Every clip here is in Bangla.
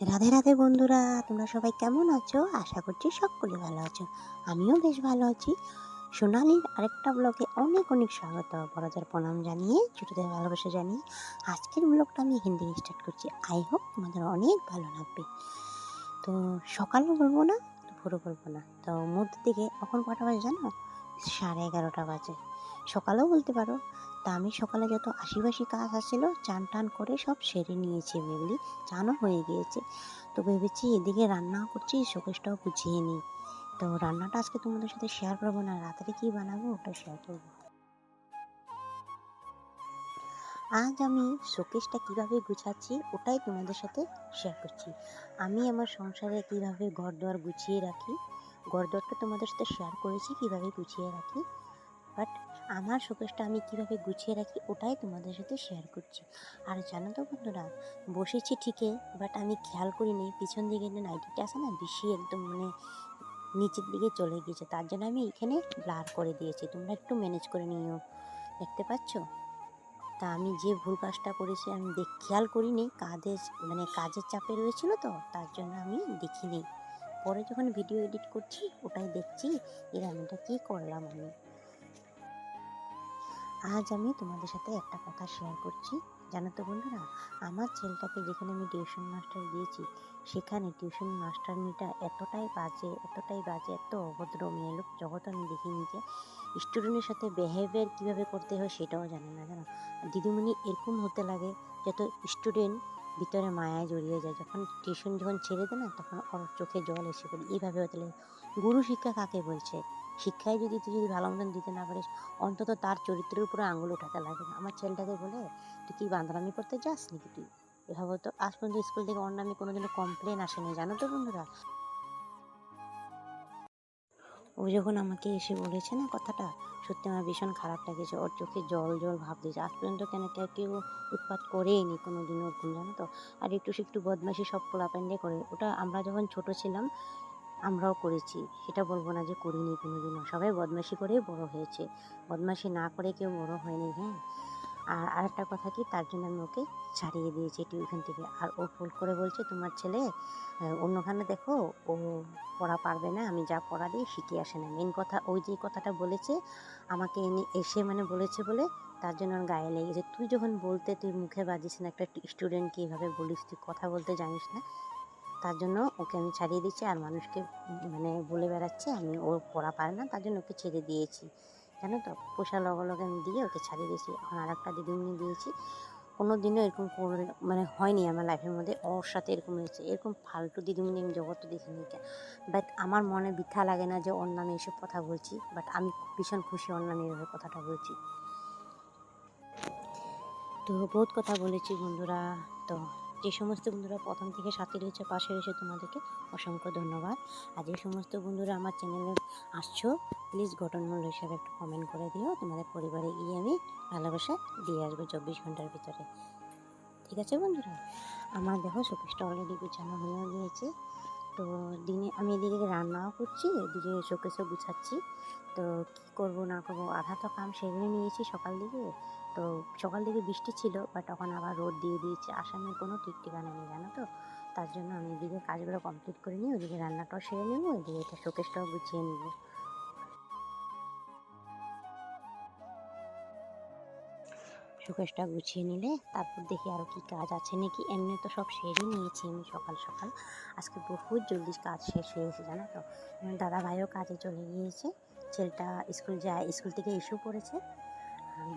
রাধে রাধে বন্ধুরা, তোমরা সবাই কেমন আছো? আশা করছি সকলে ভালো আছো। আমিও বেশ ভালো আছি। সোনালির আরেকটা ব্লগে অনেক অনেক স্বাগত। বড়দের প্রণাম জানিয়ে, ছোটদের ভালোবাসা জানিয়ে। আজকের ব্লগটা আমি হিন্দি স্টার্ট করছি। আই হোপ তোমাদের অনেক ভালো লাগবে। তো সকালও বলব না দুপুরও বলব না। তো মধ্যে থেকে এখন কটা বাজে জানো? সাড়ে এগারোটা বাজে। সকালেও বলতে পারো তা আমি সকালে যত আশিবাসি কাজ আসছিল চান টান করে সব সেরে নিয়েছি মেগুলি চানও হয়ে গিয়েছে। তো ভেবেছি এদিকে রান্নাও করছি, শোকেশটাও গুছিয়ে নিই। তো রান্নাটা আজকে তোমাদের সাথে শেয়ার করব না, রাত্রে কি বানাবো ওটা শেয়ার করব। আজ আমি শোকেশটা কীভাবে গুছাচ্ছি ওটাই তোমাদের সাথে শেয়ার করছি। আমি আমার সংসারে কীভাবে ঘর দোয়ার গুছিয়ে রাখি ঘর দোয়ারটা তোমাদের সাথে শেয়ার করেছি কীভাবে গুছিয়ে রাখি বাট আমার শোকেসটা আমি কীভাবে গুছিয়ে রাখি ওটাই তোমাদের সাথে শেয়ার করছি। আর জানো তো বন্ধুরা, বসেছি ঠিকই বাট আমি খেয়াল করিনি, পিছন দিকে নাইটিটা আছে না, বেশি একদম মানে নিচের দিকে চলে গিয়েছে। তার জন্য আমি এখানে ব্লার করে দিয়েছি। তোমরা একটু ম্যানেজ করে নিও। দেখতে পাচ্ছ? তা আমি যে ভুল কাজটা করেছি, আমি দেখ খেয়াল করিনি কাজের মানে কাজের চাপে রয়েছিল তো, তার জন্য আমি দেখিনি। পরে যখন ভিডিও এডিট করছি, ওটাই দেখছি এর আমিটা কী করলাম আমি? আজ আমি তোমাদের সাথে একটা কথা শেয়ার করছি। জানো তো বন্ধুরা, আমার ছেলেটাকে যেখানে আমি টিউশন মাস্টার দিয়েছি, সেখানে টিউশন মাস্টারনিটা এতটাই বাজে এতটাই বাজে, এত অভদ্র মেয়ে লোক, জগৎ আমি দেখিনি যে স্টুডেন্টের সাথে বিহেভিয়ার কীভাবে করতে হয় সেটাও জানে না, জানো? দিদিমণি এরকম হতে লাগে যত স্টুডেন্ট ভিতরে মায়ায় জড়িয়ে যায়। যখন টিউশন যখন ছেড়ে দেয় না, তখন ওর চোখে জল এসে পড়ে। এইভাবে হতে লাগে। গুরু শিক্ষা কাকে বলছে? শিক্ষায় যদি তুই যদি ভালো মতন দিতে না পারিস, অন্তত তার চরিত্রের উপরে আঙুল উঠাতে লাগে না। আমার ছেলেটাকে বলে, তুই কি বান্দরামি করতে যাস নাকি তুই? এভাবে তো আজ পর্যন্ত স্কুল থেকে ওর নামে কোনোদিনও কমপ্লেন আসেনি, জানো তো বন্ধুরা? ও যখন আমাকে এসে বলেছে না কথাটা, সত্যি আমার ভীষণ খারাপ লেগেছে। ওর চোখে জল জল ভাব দিয়েছে। আজ পর্যন্ত কেন কেউ উৎপাত করেইনি কোনো দিনও ওরকম, জানো তো? আর একটু একটু বদমাশি সব পোলাপ্যান্ডে করে। ওটা আমরা যখন ছোট ছিলাম আমরাও করেছি। সেটা বলব না যে করিনি কোনোদিনও। সবাই বদমাশি করেই বড় হয়েছে। বদমাশি না করে কেউ বড় হয়নি হ্যাঁ? আর আরেকটা কথা কি, তার জন্য আমি ওকে ছাড়িয়ে দিয়েছি টিউশন থেকে। আর ও ফুল করে বলছে, তোমার ছেলে অন্যখানে দেখো, ও পড়া পারবে না, আমি যা পড়া দিই শিখে আসে না। মেন কথা ওই যে কথাটা বলেছে, আমাকে এনে এসে মানে বলেছে বলে তার জন্য ওর গায়ে লেগেছে তুই যখন বলতে তুই মুখে বাজিস না, একটা স্টুডেন্টকে এইভাবে বলিস, তুই কথা বলতে জানিস না তার জন্য ওকে আমি ছাড়িয়ে দিচ্ছি। আর মানুষকে মানে বলে বেড়াচ্ছে, আমি ও পড়া পারে না, তার জন্য ওকে ছেড়ে দিয়েছি। জানো তো, পোষা লগে লগে আমি দিয়ে ওকে ছাড়িয়ে দিয়েছি। এখন আর একটা দিদিমণি দিয়েছি। কোনো দিনও এরকম মানে হয়নি আমার লাইফের মধ্যে। ওর সাথে এরকম হয়েছে। এরকম ফালতু দিদিমণি আমি জগৎ দেখিনি। বাট আমার মনে বৃথা লাগে না যে ওর নামে এসব কথা বলছি। বাট আমি ভীষণ খুশি ওর নামে এভাবে কথাটা বলছি। তো বহুত কথা বলেছি বন্ধুরা। তো যে সমস্ত বন্ধুরা প্রথম থেকে সাথে রয়েছে, পাশে রয়েছে তোমাদেরকে অসংখ্য ধন্যবাদ। আর যে সমস্ত বন্ধুরা আমার চ্যানেলে আসছো প্লিজ ঘটনমূল হিসাবে একটু কমেন্ট করে দিও। তোমাদের পরিবারে গিয়ে আমি ভালোবাসা দিয়ে আসব চব্বিশ ঘণ্টার ভিতরে। ঠিক আছে বন্ধুরা? আমার দেখো শোকেসটা অলরেডি গুছানো হয়ে গিয়েছে। তো দিনে আমি এদিকে রান্নাও করছি, এদিকে শোকেসও গুছাচ্ছি। তো কী করব না করব, আধা তো কাম সেরে নিয়েছি সকাল দিকে। তো সকাল থেকে বৃষ্টি ছিল বাট তখন আবার রোদ দিয়ে দিয়েছে। আসামের কোনো ঠিক ঠিকানা নেই, জানো তো? তার জন্য আমি এদিকে কাজগুলো কমপ্লিট করে নিই ওদিকে রান্নাটাও সেরে নেব, এদিকে এটা শোকেসটাও গুছিয়ে নেব। শোকেসটা গুছিয়ে নিলে তারপর দেখি আরও কি কাজ আছে নাকি? এমনি তো সব সেরে নিয়েছি আমি সকাল সকাল। আজকে বহুত জলদি কাজ শেষ হয়েছে জানো তো? দাদা ভাইও কাজে চলে গিয়েছে। ছেলেটা স্কুল যায়, স্কুল থেকে ইস্যু পড়েছে।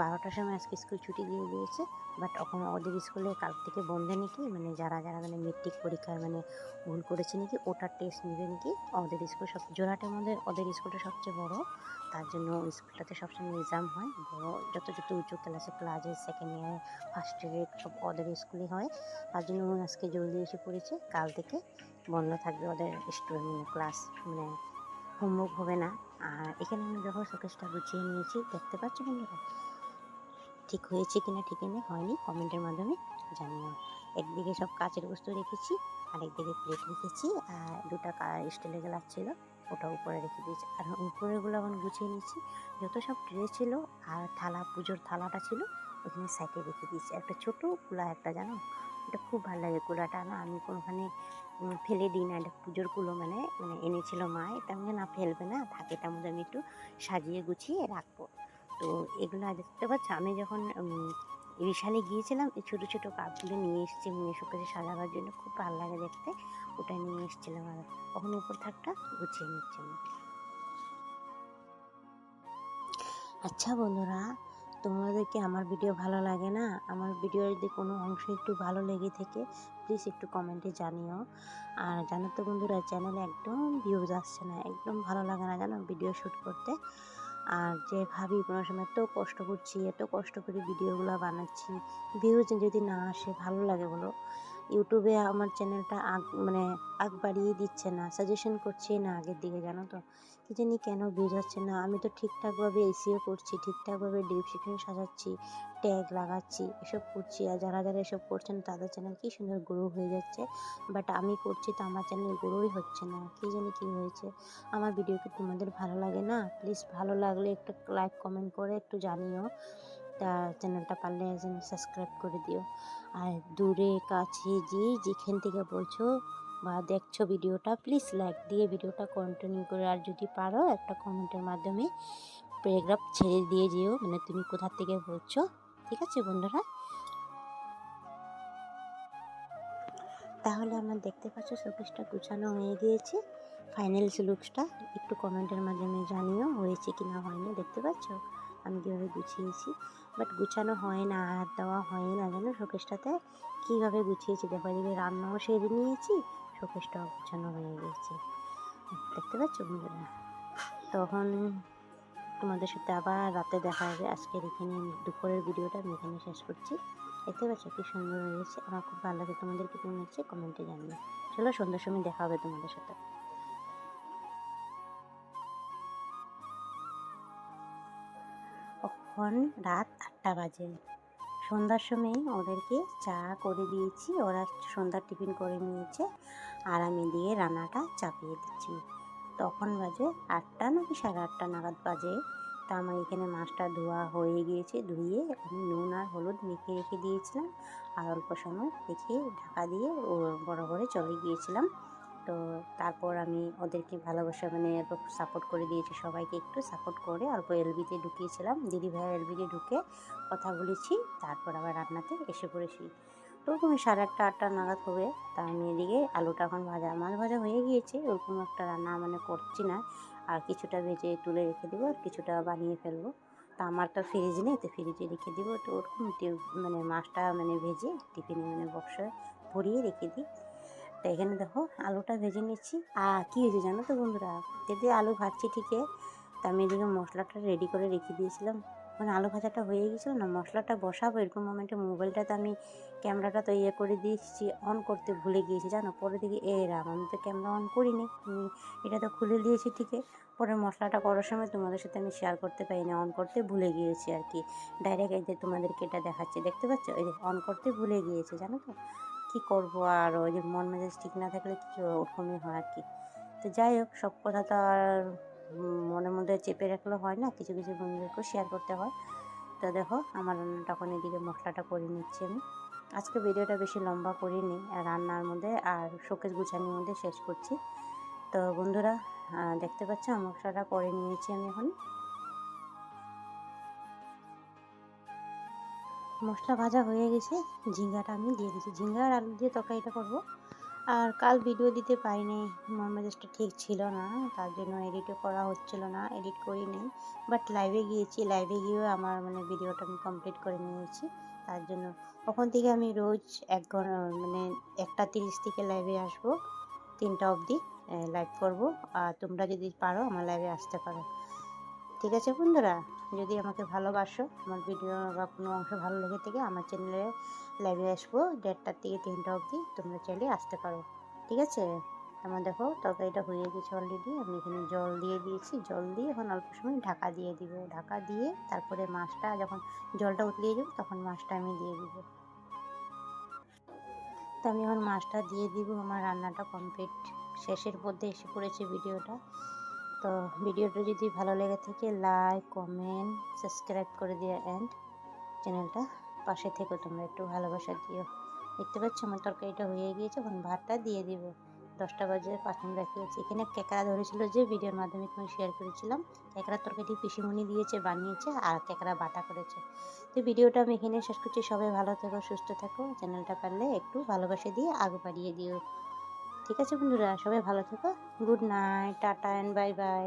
বারোটার সময় আজকে স্কুল ছুটি দিয়ে দিয়েছে বাট ওখানে ওদের স্কুলে কাল থেকে বন্ধে নাকি মানে যারা যারা মানে মেট্রিক পরীক্ষায় মানে ভুল করেছে নাকি, ওটার টেস্ট নেবে নাকি, ওদের স্কুল সব জোড়াটের মধ্যে ওদের স্কুলটা সবচেয়ে বড়, তার জন্য স্কুলটাতে সবসময় এক্সাম হয়, বড় যত যত উঁচু ক্লাসে ক্লাসে সেকেন্ড ইয়ার ফার্স্ট ইয়ার সব ওদের স্কুলে হয়, তার জন্য আজকে জলদি এসে পড়েছে, কাল থেকে বন্ধ থাকবে ওদের স্টুডেন্ট মানে ক্লাস মানে হোমওয়ার্ক হবে না, আর এখানে আমি যখন শোকেসটা গুছিয়ে নিয়েছি, দেখতে পাচ্ছ বন্ধুরা? ঠিক হয়েছে কিনা ঠিক নেই হয়নি কমেন্টের মাধ্যমে জানিও। একদিকে সব কাচের বস্তু রেখেছি আর একদিকে প্লেট রেখেছি, আর দুটা স্টিলের গ্লাস ছিল, ওটা উপরে রেখে দিয়েছি। আর উপরেগুলো এখন গুছিয়ে নিয়েছি। যত সব ট্রে ছিল আর থালা, পুজোর থালাটা ছিল, ওখানে সাইডে রেখে দিয়েছি। একটা ছোটো কুলা একটা, জানো? এটা খুব ভালো লাগে কুলাটা, না? আমি কোনোখানে ফেলে দিই না। এটা পুজোর কুলো মানে মানে এনেছিল মা, এটা আমি না ফেলবে না, থাকে তার মধ্যে আমি একটু সাজিয়ে গুছিয়ে রাখব। তো এগুলো দেখতে পাচ্ছ? আমি যখন বিশালে গিয়েছিলাম, এই ছোটো ছোটো কাপগুলো নিয়ে এসেছি মেশো কাছে সাজাবার জন্য খুব ভালো লাগে দেখতে, ওটা নিয়ে এসেছিলাম আর তখন উপর থাকটা গুছিয়ে নিচ্ছি আচ্ছা বন্ধুরা তোমাদেরকে আমার ভিডিও ভালো লাগে না? আমার ভিডিও যদি কোনো অংশ একটু ভালো লেগে থাকে প্লিজ একটু কমেন্টে জানিও। আর জানো তো বন্ধুরা চ্যানেলে একদম ভিউজ আসছে না, একদম ভালো লাগে না জানো ভিডিও শ্যুট করতে। আর যে ভাবি কোনো সময় এত কষ্ট করছি, এত কষ্ট করে ভিডিওগুলো বানাচ্ছি। ভিউজ যদি না আসে, ভালো লাগে বলো। ইউটিউবে আমার চ্যানেলটা আগ মানে আগ বাড়িয়ে দিচ্ছে না সাজেশন করছে না আগের দিকে, জানো তো? কি জানি কেন আসছে না। আমি তো ঠিকঠাকভাবে এসিও করছি, ঠিকঠাকভাবে ডিসক্রিপশন সাজাচ্ছি ট্যাগ লাগাচ্ছি, এসব করছি। আর যারা যারা এসব করছেন, তাদের চ্যানেল কি সুন্দর গ্রো হয়ে যাচ্ছে। বাট আমি করছি তো আমার চ্যানেল গ্রোই হচ্ছে না। কি জানি কি হয়েছে? আমার ভিডিও কি তোমাদের ভালো লাগে না? প্লিজ ভালো লাগলে একটু লাইক কমেন্ট করে একটু জানিও। তা চ্যানেলটা পারলে সাবস্ক্রাইব করে দিও। আর দূরে, কাছে যে যেখান থেকে বলছো বা দেখছ ভিডিওটা প্লিজ লাইক দিয়ে ভিডিওটা কন্টিনিউ করে। আর যদি পারো, একটা কমেন্টের মাধ্যমে প্যারাগ্রাফ ছেড়ে দিয়ে যেও মানে তুমি কোথা থেকে বলছো। ঠিক আছে বন্ধুরা? তাহলে আমার দেখতে পাচ্ছ শোকেসটা গুছানো হয়ে গিয়েছে। ফাইনাল লুকসটা একটু কমেন্টের মাধ্যমে জানিও, হয়েছে কি না হয়নি, দেখতে পাচ্ছ? আমি কীভাবে গুছিয়েছি। বাট গুছানো হয় না, আর দেওয়া হয় না, জানো শোকেসটাতে কীভাবে গুছিয়েছি? দেখো এদিকে রান্নাও সেরে নিয়েছি শোকেসটাও গুছানো হয়ে গেছে। দেখতে পাচ্ছ বন্ধুরা? তখন তোমাদের সাথে আবার রাতে দেখা হবে। আজকের এখানে দুপুরের ভিডিওটা আমি এখানে শেষ করছি। দেখতে পাচ্ছ কি সুন্দর হয়েছে? আমার খুব ভালো লাগে। তোমাদের কেমন হচ্ছে? কমেন্টে জানিও। চলো সন্ধ্যার সময় দেখা হবে তোমাদের সাথে। এখন রাত আটটা বাজে। সন্ধ্যার সময় ওদেরকে চা করে দিয়েছি, ওরা সন্ধ্যার টিফিন করে নিয়েছে আর আমি দিয়ে রান্নাটা চাপিয়ে দিচ্ছি। তখন বাজে আটটা নাকি সাড়ে আটটা নাগাদ বাজে। তা আমার এখানে মাছটা ধোয়া হয়ে গিয়েছে, ধুয়ে আমি নুন আর হলুদ মেখে রেখে দিয়েছিলাম আর অল্প সময় রেখে ঢাকা দিয়ে ও বড় করে চলে গিয়েছিলাম। তো তারপর আমি ওদেরকে ভালোবাসা মানে সাপোর্ট করে দিয়েছি, সবাইকে একটু সাপোর্ট করে অল্প এলবিতে ঢুকিয়েছিলাম। দিদি ভাইয়ের এলবিতে ঢুকে কথা বলেছি, তারপর আবার রান্নাতে এসে পড়েছি। তো ওরকম সাড়ে আটটা আটটা নাগাদ হবে, তা আমি এদিকে আলুটা এখন ভাজা, মাছ ভাজা হয়ে গিয়েছে, ওরকম একটা রান্না মানে করছি না। আর কিছুটা ভেজে তুলে রেখে দেবো, আর কিছুটা বানিয়ে ফেলব। তা আমার তো ফ্রিজ নেই, তো ফ্রিজে রেখে দিব, তো ওরকম মানে মাছটা মানে ভেজে টিফিনে মানে বক্সে ভরিয়ে রেখে দিই। তো এখানে দেখো আলুটা ভেজে নিচ্ছি। আর কী হয়েছে জানো তো বন্ধুরা? যদি আলু ভাজছি ঠিকই, তা আমি এদিকে মশলাটা রেডি করে রেখে দিয়েছিলাম। মানে আলু ভাজাটা হয়ে গেছিল না, মশলাটা বসাবো এরকম মোমেন্টে মোবাইলটাতে আমি ক্যামেরাটা তো ইয়ে করে দিয়েছি অন করতে ভুলে গিয়েছি, জানো? পরে দেখি, এ আমি তো ক্যামেরা অন করিনি। এটা তো খুলে দিয়েছি ঠিকই। পরে মশলাটা করার সময় তোমাদের সাথে আমি শেয়ার করতে পারিনি অন করতে ভুলে গিয়েছি আর কি। ডাইরেক্ট এই যে তোমাদেরকে এটা দেখাচ্ছি, দেখতে পাচ্ছ? এই যে অন করতে ভুলে গিয়েছি, জানো তো? কী করব আর ওই যে মন মেজাজ ঠিক না থাকলে কিছু ওরকমই হয় আর কি। তো যাই হোক, সব কথা তো আর মনের মধ্যে চেপে রাখলে হয় না, কিছু কিছু বন্ধুদেরকেও শেয়ার করতে হয়। তো দেখো, আমার রান্নাটা এখন এদিকে মশলাটা করে নিচ্ছি আমি। আজকে ভিডিওটা বেশি লম্বা করিনি, রান্নার মধ্যে আর শোকেস গুছানোর মধ্যে শেষ করছি। তো বন্ধুরা দেখতে পাচ্ছ, মশলাটা করে নিয়েছি আমি এখন। মশলা ভাজা হয়ে গেছে। ঝিঙ্গাটা আমি দিয়ে দিচ্ছি ঝিঙ্গা আর আলু দিয়ে তরকারিটা করব। আর কাল ভিডিও দিতে পারিনি। মন মেজাজটা ঠিক ছিল না। তার জন্য এডিটও করা হচ্ছিল না। এডিট করিনি বাট লাইভে গিয়েছি। লাইভে গিয়েও আমার মানে ভিডিওটা আমি কমপ্লিট করে নিয়েছি। তার জন্য ওখান থেকে আমি রোজ এক ঘণ্টা মানে একটা তিরিশ থেকে লাইভে আসব। তিনটা অবধি লাইভ করব। আর তোমরা যদি পারো আমার লাইভে আসতে পারো। ঠিক আছে বন্ধুরা? যদি আমাকে ভালোবাসো, আমার ভিডিও বা কোনো অংশ ভালো লেগে থেকে, আমার চ্যানেলে লাইভে আসব। দেড়টার থেকে তিনটা অবধি তোমরা চাইলে আসতে পারো। ঠিক আছে? আমার দেখো তরকারিটা হয়ে গেছে অলরেডি আমি এখানে জল দিয়ে দিয়েছি। জল দিয়ে এখন অল্প সময় ঢাকা দিয়ে দিব। ঢাকা দিয়ে তারপরে মাছটা যখন জলটা উতলিয়ে যাবে, তখন মাছটা আমি দিয়ে দিব। তো আমি এখন মাছটা দিয়ে দিব। আমার রান্নাটা কমপ্লিট শেষের মধ্যে এসে পড়েছে ভিডিওটা তো ভিডিওটা যদি ভালো লেগে থাকে লাইক কমেন্ট সাবস্ক্রাইব করে দিও অ্যান্ড চ্যানেলটা পাশে থেকে, তোমরা একটু ভালোবাসা দিও। দেখতে পাচ্ছ আমার তরকারিটা হয়ে গিয়েছে, এখন ভাতটা দিয়ে দিব। দশটা বাজে পাঁচ বাকি এখানে কেকড়া ধরেছিল যে, ভিডিওর মাধ্যমে তোমায় শেয়ার করেছিলাম। কেকড়ার তরকারি পিসিমণি দিয়েছে, বানিয়েছে আর কেকড়া বাটা করেছে। তো ভিডিওটা আমি এখানে শেষ করছি। সবাই ভালো থেকো, সুস্থ থাকো। চ্যানেলটা পারলে একটু ভালোবাসা দিয়ে আগে বাড়িয়ে দিও। ঠিক আছে বন্ধুরা সবাই ভালো থেকো। Good night tata and bye bye